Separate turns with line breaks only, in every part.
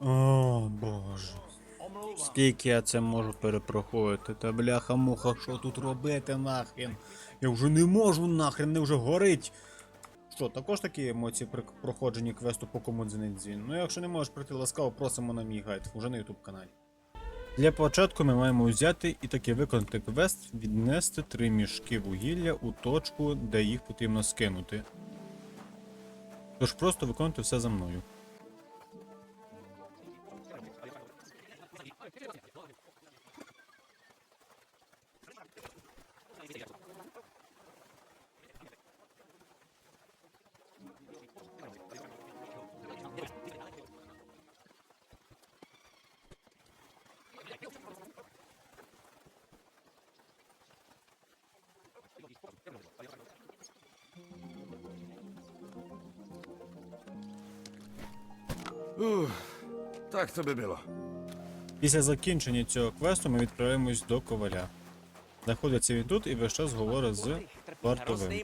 О, боже. Скільки я це можу перепроходити? Та бляха-муха, що тут робити нахрен? Я вже не можу нахрен, не вже горить. Що, також такі емоції при проходженні квесту по Дзвін? Ну, якщо не можеш прийти ласкаво, просимо на мій гайд, уже на YouTube каналі. Для початку ми маємо взяти і таки виконати квест, віднести три мішки вугілля у точку, де їх потрібно скинути. Тож просто виконуйте все за мною.
Uff, tak to by.
Після закінчення цього квесту ми відправляємось до коваля. Знаходиться він тут і весь час говорить з вартовим.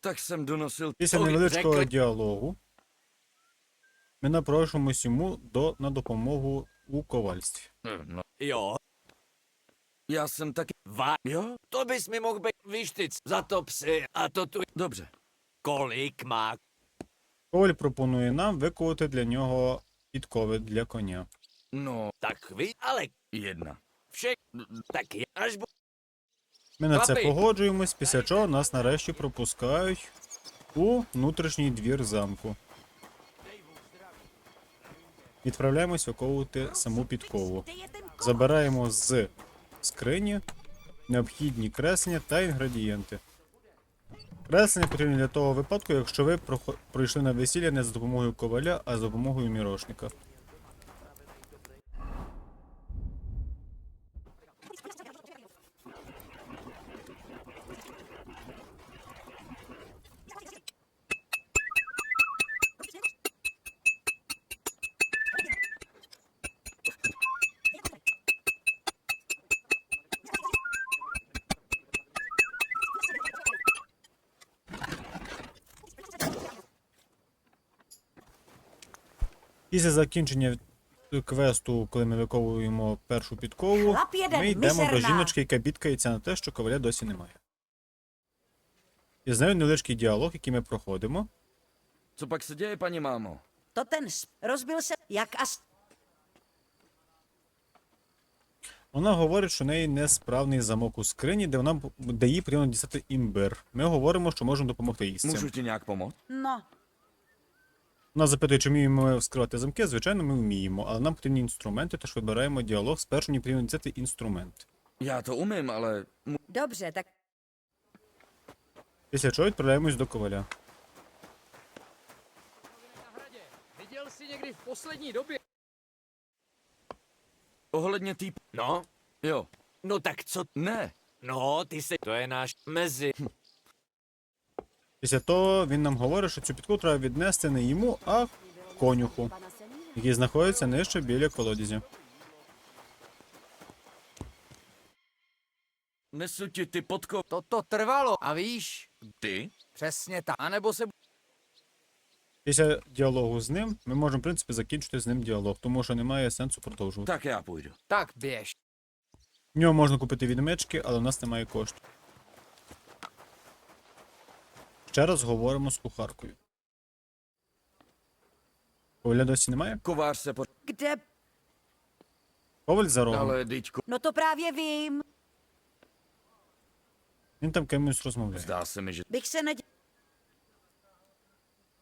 Tak jsem donosil...
Після невеличкого діалогу ми напрошуємось йому до, на допомогу у ковальстві.
No, Já jsem taky...
va.
Jo?
To bys mi mohl být vyštic za to psy a to tu...
Dobře.
Kolik má?
Коваль пропонує нам викувати для нього підкови для коня.
No,
Tak vy, ale
jedna.
vše... Tak je, až bu...
Ми на це
Папи!
погоджуємось, після чого нас нарешті пропускають у внутрішній двір замку. Відправляємось виковувати саму підкову. Забираємо з скрині необхідні креслення та інгредієнти. Креслення потрібні для того випадку, якщо ви пройшли на весілля не за допомогою коваля, а за допомогою мірошника. Після закінчення квесту, коли ми виковуємо першу підкову, ми йдемо до жіночки, яка бідкається на те, що коваля досі немає. І з нею невеличкий діалог, який ми проходимо.
Co pak se děje, paní mámo?
To ten sp- rozbil se jak as...
Вона говорить, що в неї несправний замок у скрині, де вона де їй потрібно дістати імбир. Ми говоримо, що можемо допомогти їй з цим.
ti nějak pomoct?
No,
Вона запитує, чи вміємо ми вскривати замки. Звичайно, ми вміємо, але нам потрібні інструменти, тож вибираємо діалог. Спершу мені потрібно дістати інструмент.
Já to umím, ale... mu-
dobře, tak
Після чого відправляємось до коваля.
Ohledně tý...
No,
Jo.
no tak co?
Ne.
No, ty se... To je náš mezi.
Після того він нам говорить, що цю підку треба віднести не йому, а конюху, який знаходиться нижче біля колодязя.
Nesu ti ty podko...
Toto trvalo a víš,
Ty?
přesně tak. A nebo se
Після діалогу з ним ми можемо, в принципі, закінчити з ним діалог, тому що немає сенсу продовжувати.
Tak já půjdu.
tak běž.
В нього можна купити відмички, але в нас немає коштів. Ще раз говоримо з кухаркою. Коваля досі немає?
Kovář se po...
kde...
Коваль за рогом.
Ale dyťko...
No to právě vím.
Він там кимось розмовляє.
Zdá se mi, že...
Bych se nedě...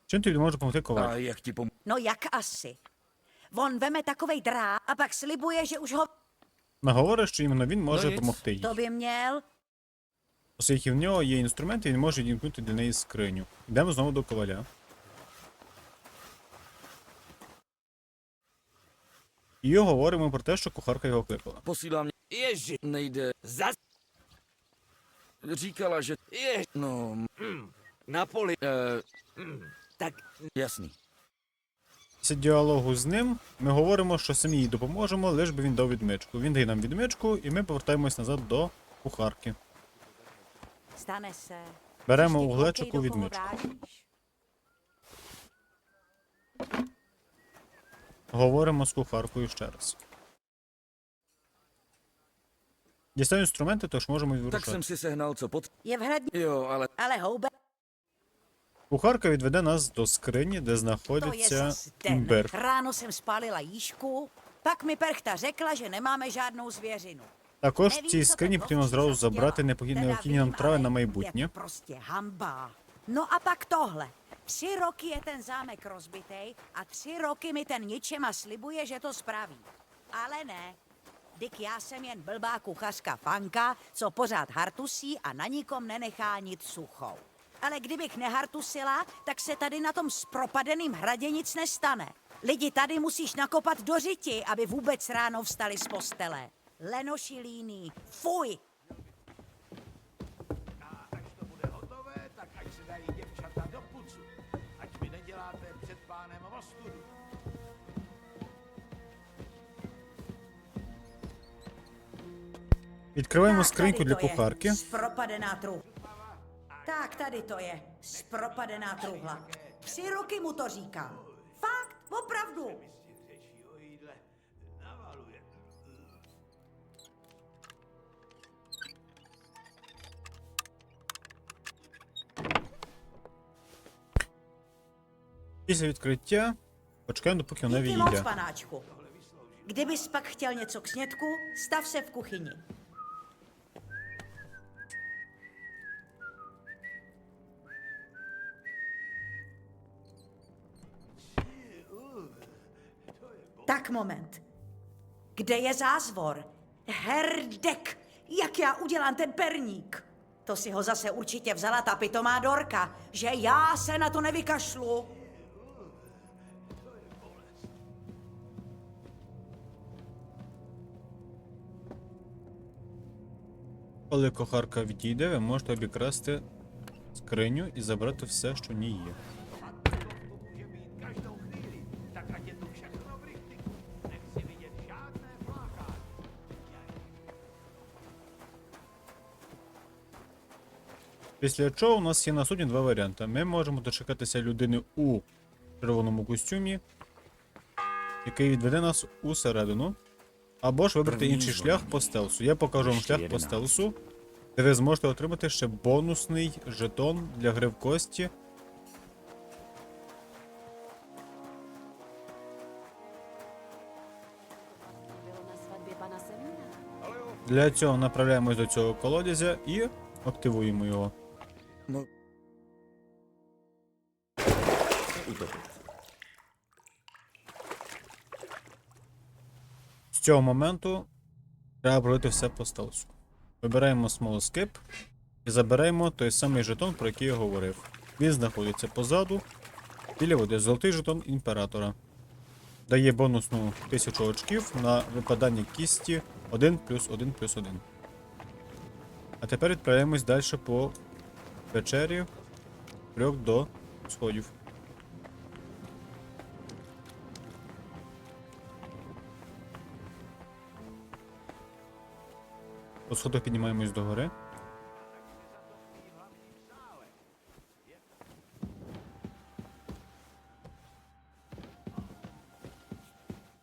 Чим тобі може допомогти
A
коваль?
jak ti pom...
No jak asi. On veme takovej drá a pak slibuje, že už ho...
Вона говорить, що іменно він може
ніц.
допомогти їй.
To by měl.
Оскільки в нього є інструменти, він може відімкнути для неї скриню. Йдемо знову до коваля. І говоримо про те, що кухарка його кликала.
Mě...
Ježi,
Nejde...
zas...
Říkala, že...
Jež...
No...
Na poli...
Eh,
Tak
jasný.
Після діалогу з ним ми говоримо, що самі їй допоможемо, лиш би він дав відмичку. Він дає нам відмичку, і ми повертаємось назад до кухарки. Беремо
Příště
у
koukej,
глечику
do koho
відмичку. Говоримо з кухаркою ще раз. Дістаю інструменти, тож можемо
Tak
відвирушати.
jsem si sehnal, co pot...
Je v hradní,
Jo, ale
ale hoube,
Кухарка відведе нас до скрині, де знаходиться імбир.
Ráno jsem spálila jížku, pak mi perchta řekla, že nemáme žádnou zvěřinu.
Також в
Nevím,
цій
co
скрині
ten
потрібно
vovčí
зразу
zas
забрати
dělá.
необхідні
Teda
необхідні нам
vím,
трави
ale
на
Je
майбутнє.
to prostě hamba. No a pak tohle. Tři roky je ten zámek rozbitej a tři roky mi ten ničema slibuje, že to spraví. Ale ne. Dik já jsem jen blbá kuchařka Fanka, co pořád hartusí a na nikom nenechá nic suchou. Ale kdybych nehartusila, tak se tady na tom spropadeným hradě nic nestane. Lidi tady musíš nakopat do řiti, aby vůbec ráno vstali z postele. Lenoši líný, fuj!
Až to bude hotové, tak ať se dají děvčata do pucu. Ať mi neděláte před pánem ostudu.
Відкриваємо
Tak,
скриньку
tady
для
to je,
кухарки.
Spropadená truhla. Tak, tady to je. Spropadená truhla. Tři roky mu to říkám. Fakt, opravdu.
Після відкриття почекаємо, допоки вона
Díky moc,
відійде.
panáčku. Kdybys pak chtěl něco k snědku, stav se v kuchyni. Tak moment. Kde je zázvor? Herdek! Jak já udělám ten perník? To si ho zase určitě vzala ta pitomá Dorka, že já se na to nevykašlu.
Коли кухарка відійде, ви можете обікрасти скриню і забрати все, що в ній є. Після чого у нас є на суді два варіанти. Ми можемо дочекатися людини у червоному костюмі, який відведе нас усередину. Або ж вибрати інший шлях по стелсу. Я покажу вам шлях по стелсу, де ви зможете отримати ще бонусний жетон для гри в кості. Для цього направляємось до цього колодязя і активуємо його.
No... Utopit.
З цього моменту треба пройти все по стелсу. Вибираємо Small Skip і забираємо той самий жетон, про який я говорив. Він знаходиться позаду, біля води. Золотий жетон імператора. Дає бонусну 1000 очків на випадання кісті 1 плюс 1 плюс 1. А тепер відправляємось далі по печері трьох до сходів. По сходах піднімаємось до гори.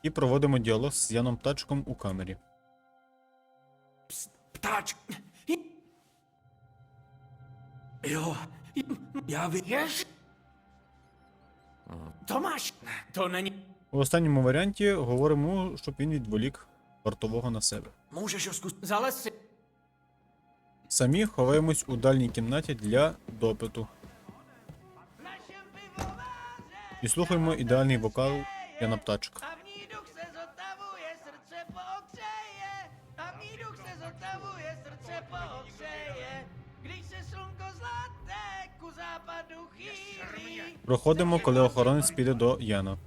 І проводимо діалог з Яном Тачком у камері.
Ptáč. Jo, já víš? Tomáš, to není...
У останньому варіанті говоримо, щоб він відволік вартового на себе.
Můžeš ho zkusit.
Самі ховаємось у дальній кімнаті для допиту. І слухаємо ідеальний вокал Яна
chýlí.
Проходимо, коли охоронець піде до Яна.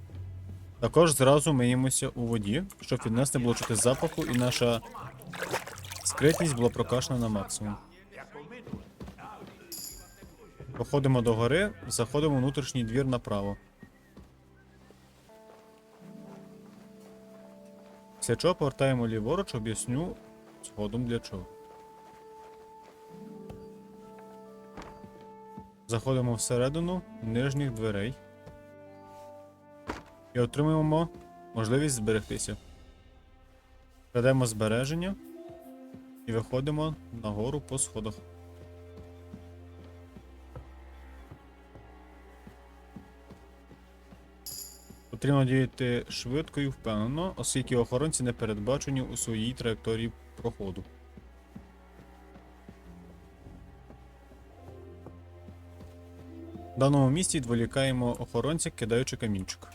Також зразу миємося у воді, щоб від нас не було чути запаху, і наша скритність була прокашена на максимум. Проходимо до гори, заходимо в внутрішній двір направо. Після чого повертаємо ліворуч, об'ясню згодом для чого. Заходимо всередину нижніх дверей. І отримуємо можливість зберегтися. Кладемо збереження і виходимо нагору по сходах. Потрібно діяти швидко і впевнено, оскільки охоронці не передбачені у своїй траєкторії проходу. В даному місці відволікаємо охоронця, кидаючи камінчик.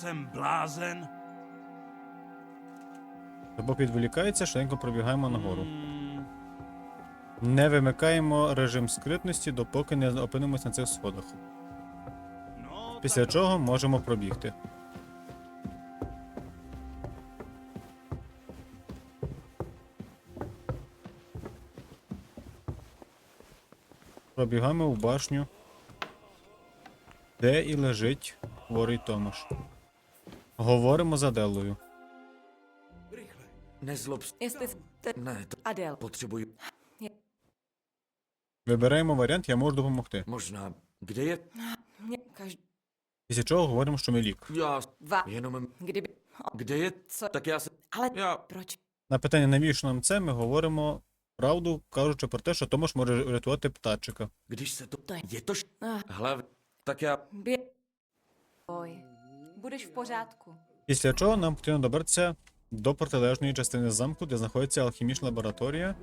Jsem blázen?
Та відволікається, швиденько пробігаємо нагору.
Hmm,
Не вимикаємо режим скритності, допоки не опинимось на цих сходах.
no,
Після
tak
чого можемо пробігти. Пробігаємо в башню, де і лежить хворий Томаш. Говоримо за Делою.
Nezlob se.
Jestli jste
Ne, to
Adel.
potřebuji.
Вибираємо варіант, я можу допомогти.
Možná. Kde je?
Mě každý
Після чого говоримо, що ми лік.
Já
dva,
jenom...
kdyby...
Kde je?
Co?
Tak já se...
Ale
Já...
На питання, навіщо нам це, ми говоримо правду, кажучи про те, що Томаш може врятувати птачика.
Když se to...
To je-
Je to... š-
Ah,
Hlav... Tak
Budeš v pořádku.
Після чого нам потрібно добратися до протилежної частини замку, де знаходиться алхімічна лабораторія,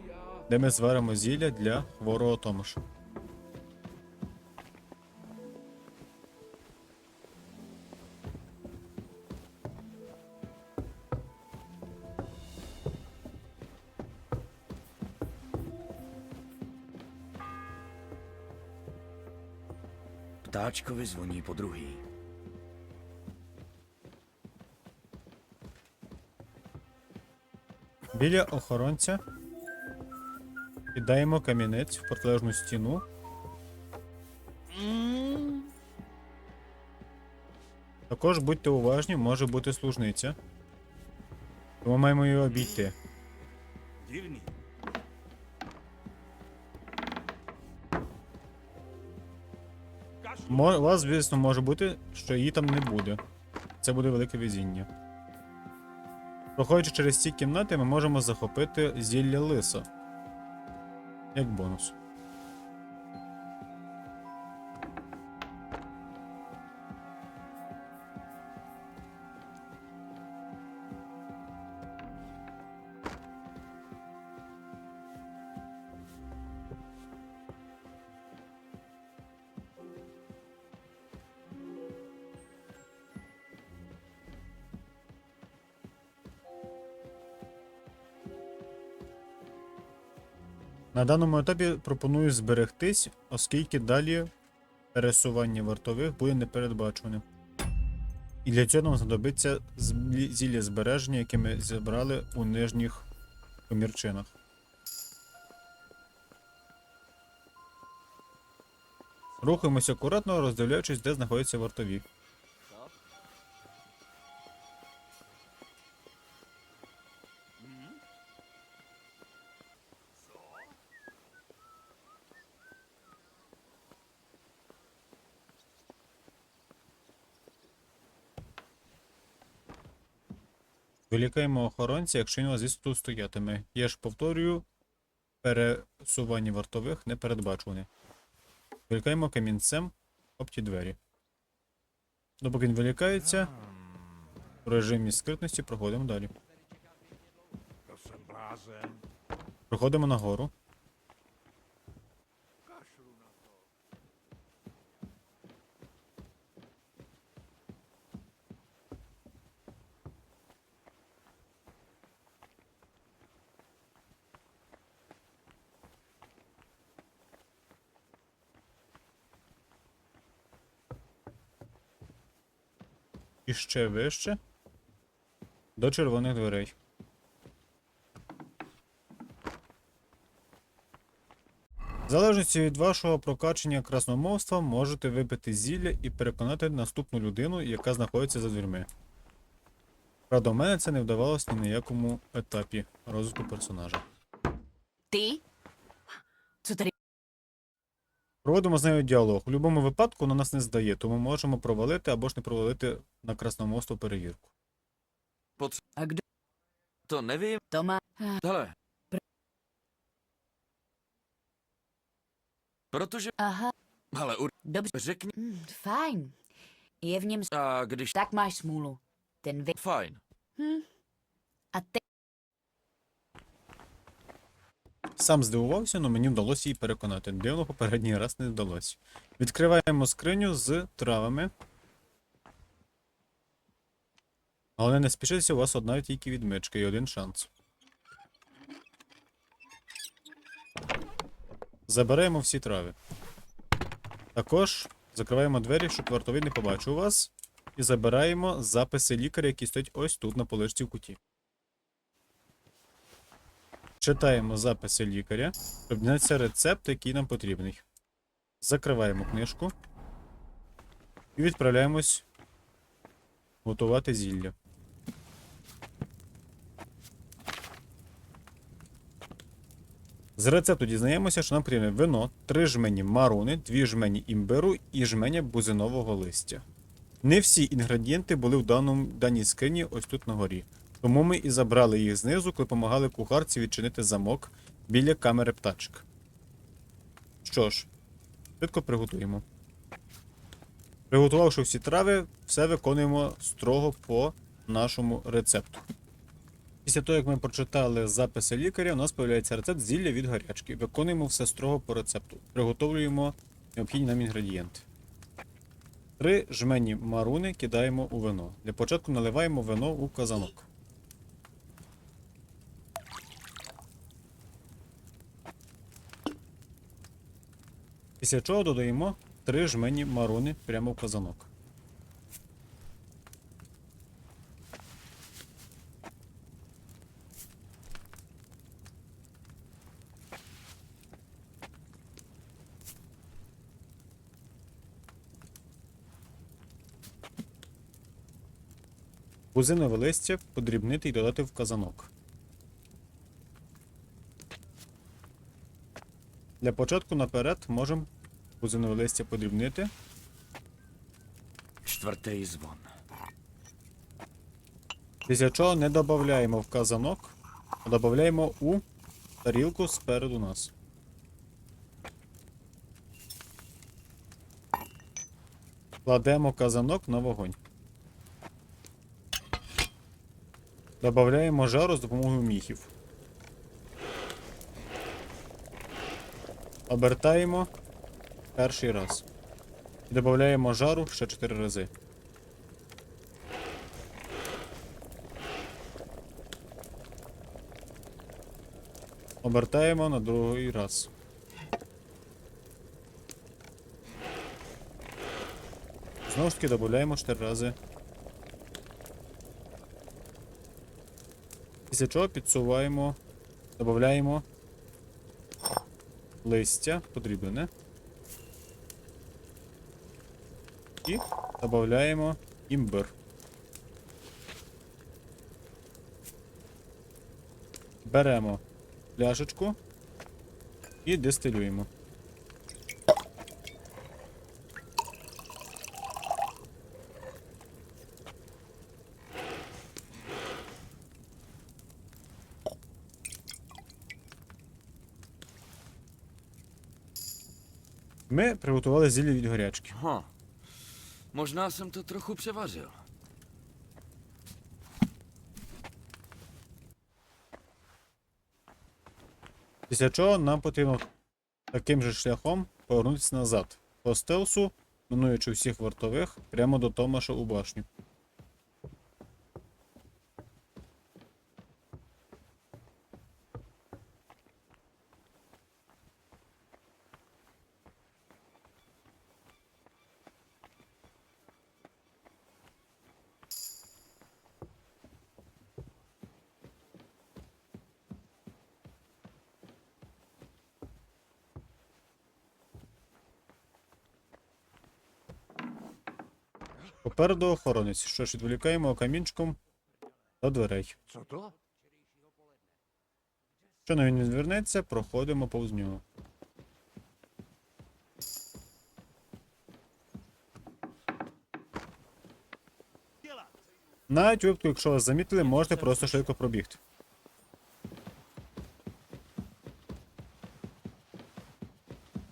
де ми зваримо зілля для хворого Томаша.
Ptáčkovi zvoní po druhý.
Біля охоронця кидаємо камінець в протилежну стіну. Також будьте уважні, може бути служниця. Тому маємо її обійти.
Kašlu.
Мо- У вас, звісно, може бути, що її там не буде. Це буде велике везіння. Проходячи через ці кімнати, ми можемо захопити зілля лиса. Як бонус. На даному етапі пропоную зберегтись, оскільки далі пересування вартових буде непередбаченим. І для цього нам знадобиться зілля збереження, яке ми зібрали у нижніх комірчинах. Рухаємося акуратно, роздивляючись, де знаходяться вартові. Вилікаємо охоронця, якщо він вас звісно тут стоятиме. Я ж повторюю, пересування вартових не передбачуване. Вилікаємо камінцем об ті двері. Допоки він вилікається, в режимі скритності проходимо далі. Проходимо нагору. І ще вище. До червоних дверей. В залежності від вашого прокачення красномовства можете випити зілля і переконати наступну людину, яка знаходиться за дверми. Правда, мене це не вдавалося ні на якому етапі розвитку персонажа.
Ty?
Проводимо з нею діалог. У будь-якому випадку вона нас не здає, тому можемо провалити або ж не провалити на Красномосту перевірку.
A kdo
To nevím.
to má?
Hele. Protože...
Aha,
Ale ur...
dobře.
Řekni...
Hm, fajn. Je v něm...
A když...
Tak máš smůlu. Ten vy...
Fajn.
A ty...
Сам здивувався, але мені вдалося її переконати. Дивно попередній раз не вдалося. Відкриваємо скриню з травами. Але не спішіться, у вас одна тільки відмичка і один шанс. Забираємо всі трави. Також закриваємо двері, щоб вартовий не побачив вас. І забираємо записи лікаря, які стоять ось тут на поличці в куті. Читаємо записи лікаря, щоб дізнатися рецепт, який нам потрібний. Закриваємо книжку і відправляємось готувати зілля. З рецепту дізнаємося, що нам потрібне вино, 3 жмені марони, 2 жмені імбиру і жменя бузинового листя. Не всі інгредієнти були в даному, даній скрині ось тут на горі. Тому ми і забрали їх знизу, коли допомагали кухарці відчинити замок біля камери птачок. Що ж, швидко приготуємо. Приготувавши всі трави, все виконуємо строго по нашому рецепту. Після того, як ми прочитали записи лікаря, у нас з'являється рецепт зілля від гарячки. Виконуємо все строго по рецепту. Приготовлюємо необхідні нам інгредієнти. Три жмені маруни кидаємо у вино. Для початку наливаємо вино у казанок. Після чого додаємо три жмені маруни прямо в казанок. Бузинове листя подрібнити і додати в казанок. Для початку наперед можемо бузинове листя подрібнити.
Čtvrtý zvon.
Після чого не додаємо в казанок, а додаємо у тарілку спереду нас. Кладемо казанок на вогонь. Додаємо жару з допомогою міхів. Обертаємо перший раз. І додаємо жару ще 4 рази. Обертаємо на другий раз. Знову ж таки додаємо 4 рази. Після чого підсуваємо, додаємо листя подріблене. І додаємо імбир. Беремо пляшечку і дистилюємо. Ми приготували зілля від горячки.
Ha. Možná jsem to трохи převařil.
Після чого нам потрібно таким же шляхом повернутися назад. По стелсу, минуючи всіх вартових, прямо до Томаша у башню. Попереду охоронець. Що ж, відволікаємо камінчиком до дверей. Що він звернеться, проходимо повз нього. Навіть випадку, якщо вас замітили, можете просто швидко пробігти.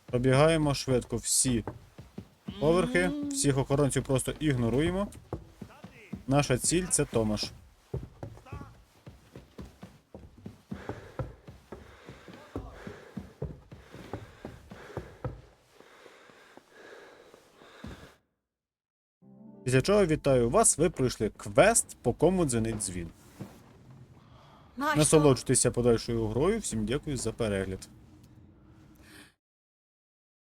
Пробігаємо швидко всі поверхи, всіх охоронців просто ігноруємо. Наша ціль це Томаш. Після чого вітаю вас, ви пройшли квест, по кому дзвонить дзвін. Насолоджуйтеся подальшою грою. Всім дякую за перегляд.